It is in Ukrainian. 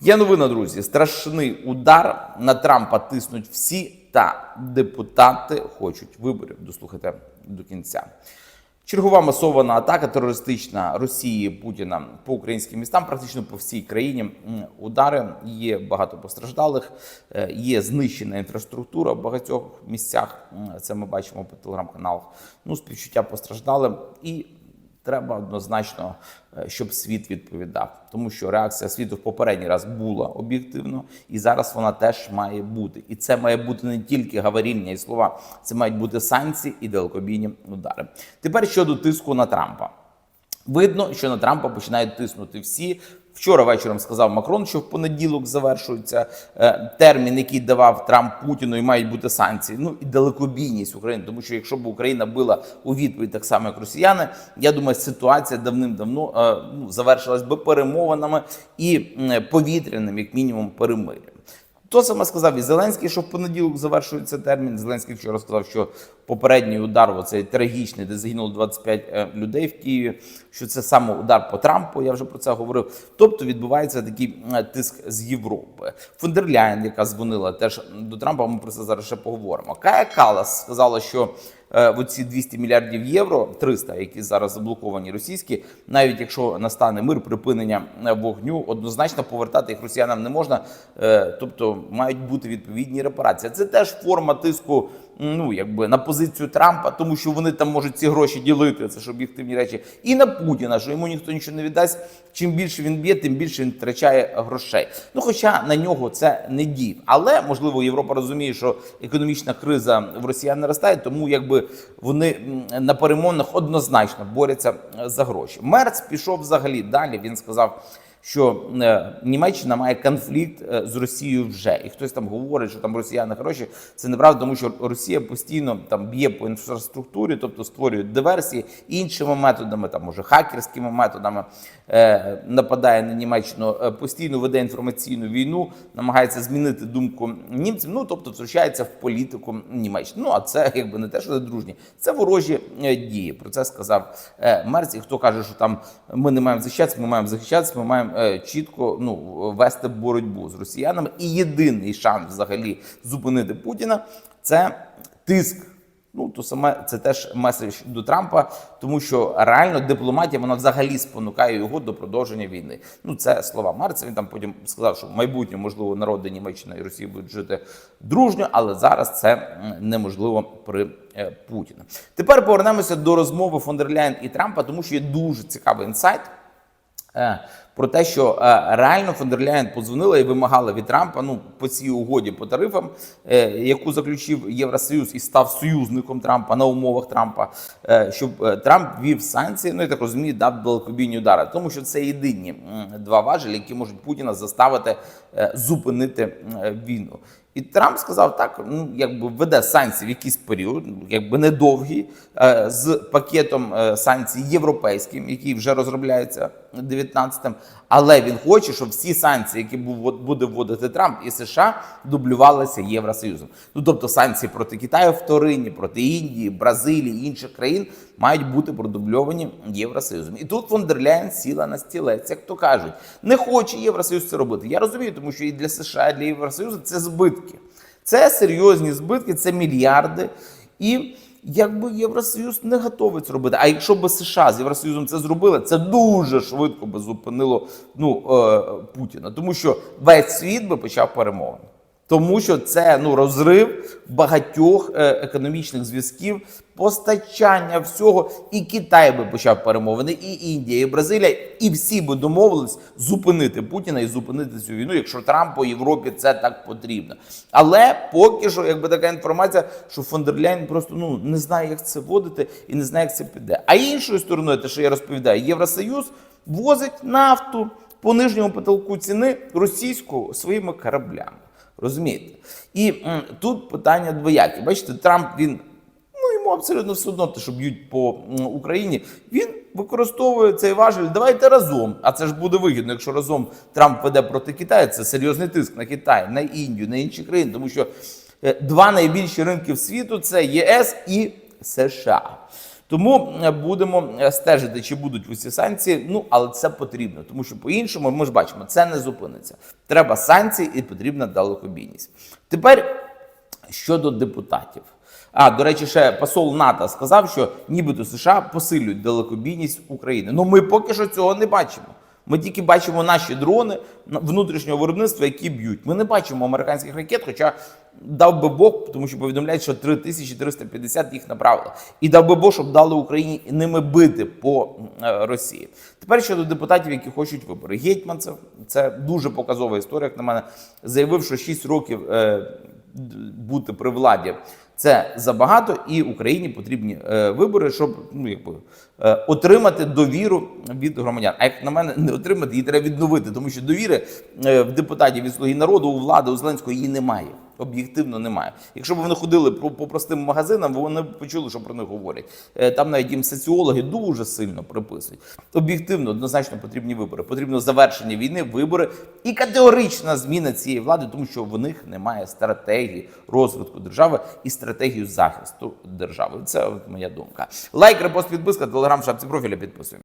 Є новина, друзі. Страшний удар на Трампа тиснуть всі, та депутати хочуть виборів. Дослухайте до кінця. Чергова масована атака терористична Росії Путіна по українським містам, практично по всій країні. Удари є багато постраждалих, е, є знищена інфраструктура в багатьох місцях. Це ми бачимо по телеграм-каналах. Ну, співчуття постраждали і треба однозначно, е, щоб світ відповідав, тому що реакція світу в попередній раз була об'єктивно, і зараз вона теж має бути. І це має бути не тільки говоріння і слова, це мають бути санкції і далекобійні удари. Тепер щодо тиску на Трампа. Видно, що на Трампа починають тиснути всі. Вчора вечором сказав Макрон, що в понеділок завершується е, термін, який давав Трамп Путіну, і мають бути санкції. Ну і далекобійність України. Тому що якщо б Україна била у відповідь так само, як росіяни, я думаю, ситуація давним-давно е, ну, завершилась би перемовинами і повітряним, як мінімум, перемир'ям. То саме сказав і Зеленський, що в понеділок завершується термін. Зеленський вчора сказав, що попередній удар, оцей трагічний, де загинуло 25 е, людей в Києві, що це саме удар по Трампу. Я вже про це говорив. Тобто відбувається такий е, тиск з Європи. Фондерляєн, яка дзвонила теж до Трампа, ми про це зараз ще поговоримо. Кая Калас сказала, що е, оці 200 мільярдів євро, 300, які зараз заблоковані російські, навіть якщо настане мир, припинення вогню, однозначно повертати їх росіянам не можна. Тобто мають бути відповідні репарації. Це теж форма тиску. Ну, якби на позицію Трампа, тому що вони там можуть ці гроші ділити, це ж об'єктивні речі, і на Путіна, що йому ніхто нічого не віддасть. Чим більше він б'є, тим більше він втрачає грошей. Ну, хоча на нього це не діє. Але можливо Європа розуміє, що економічна криза в росіян наростає, тому якби вони на перемовинах однозначно борються е, за гроші. Мерц пішов взагалі далі. Він сказав що е, Німеччина має конфлікт е, з Росією вже, і хтось там говорить, що там росіяни хороші. Це неправда, тому що Росія постійно там б'є по інфраструктурі, тобто створює диверсії іншими методами, там може хакерськими методами е, нападає на Німеччину, постійно веде інформаційну війну, намагається змінити думку німців. Ну тобто втручається в політику Німеччини. Ну а це якби не те, що дружні, це ворожі дії. Про це сказав Мерц. Хто каже, що там ми не маємо захищатися, ми маємо захищатися, ми маємо е, чітко ну вести боротьбу з росіянами. І єдиний шанс взагалі зупинити Путіна це тиск. Ну, то саме це теж меседж до Трампа, тому що реально дипломатія вона взагалі спонукає його до продовження війни. Ну, це слова Марця. Він там потім сказав, що в майбутньому, можливо, народи Німеччини і Росії будуть жити дружньо, але зараз це неможливо при е, Путіна. Тепер повернемося до розмови фон дер Ляєн і Трампа, тому що є дуже цікавий інсайт. Про те, що е, реально фон дер Ляєн подзвонила і вимагала від Трампа ну по цій угоді по тарифам, е, яку заключив Євросоюз і став союзником Трампа на умовах Трампа, е, щоб Трамп вів санкції. Ну я так розумію, дав далекобійні удари, тому що це єдині два важелі, які можуть Путіна заставити зупинити війну. І Трамп сказав так: ну якби веде санкції в якийсь період, якби недовгий, з пакетом санкцій європейським, який вже розробляється 19-м. Але він хоче, щоб всі санкції, які буде вводити Трамп і США, дублювалися Євросоюзом. Ну тобто санкції проти Китаю вторинні, проти Індії, Бразилії, інших країн мають бути продубльовані Євросоюзом. І тут фон дер Ляєн сіла на стілець, як то кажуть, не хоче Євросоюз це робити. Я розумію, тому що і для США, і для Євросоюзу це збитки. Це серйозні збитки, це мільярди. І якби Євросоюз не готовий це робити. А якщо б США з Євросоюзом це зробили, це дуже швидко би зупинило ну, е, Путіна. Тому що весь світ би почав перемовини. Тому що це ну розрив багатьох е, економічних зв'язків, постачання всього, і Китай би почав перемовини, і Індія, і Бразилія, і всі би домовились зупинити Путіна і зупинити цю війну, якщо Трампу Європі це так потрібно. Але поки що, якби така інформація, що фон дер Ляйн просто ну не знає, як це вводити, і не знає, як це піде. А іншою стороною, те, що я розповідаю, Євросоюз возить нафту по нижньому потолку ціни російську своїми кораблями. Розумієте? І м, тут питання двоякі. Бачите, Трамп він ну йому абсолютно все одно, те, що б'ють по м, Україні. Він використовує цей важель. Давайте разом. А це ж буде вигідно, якщо разом Трамп веде проти Китаю. Це серйозний тиск на Китай, на Індію, на інші країни, тому що е, два найбільші ринки світу це ЄС і США. Тому е, будемо е, стежити, чи будуть усі санкції. Ну але це потрібно, тому що по-іншому ми ж бачимо, це не зупиниться. Треба санкції і потрібна далекобійність. Тепер щодо депутатів. А до речі, ще посол НАТО сказав, що нібито США посилюють далекобійність України. Ну ми поки що цього не бачимо. Ми тільки бачимо наші дрони внутрішнього виробництва, які б'ють. Ми не бачимо американських ракет, хоча дав би Бог, тому що повідомляють, що 3350 їх направили. І дав би Бог, щоб дали Україні ними бити по е, Росії. Тепер щодо депутатів, які хочуть вибори. Гетьманцев, це дуже показова історія, як на мене, заявив, що 6 років е, бути при владі. Це забагато, і Україні потрібні е, вибори, щоб ну якби е, отримати довіру від громадян. А як на мене не отримати, її треба відновити, тому що довіри е, в депутатів від слуги народу, у влади, у Зеленського її немає. Об'єктивно немає. Якщо б вони ходили по, по простим магазинам, вони б почули, що про них говорять. Е, Там навіть їм соціологи дуже сильно приписують. Об'єктивно, однозначно потрібні вибори. Потрібно завершення війни, вибори і категорична зміна цієї влади, тому що в них немає стратегії розвитку держави і стратегії захисту держави. Це от моя думка. Лайк, репост, підписка, телеграм, шапці профіля підписуємо.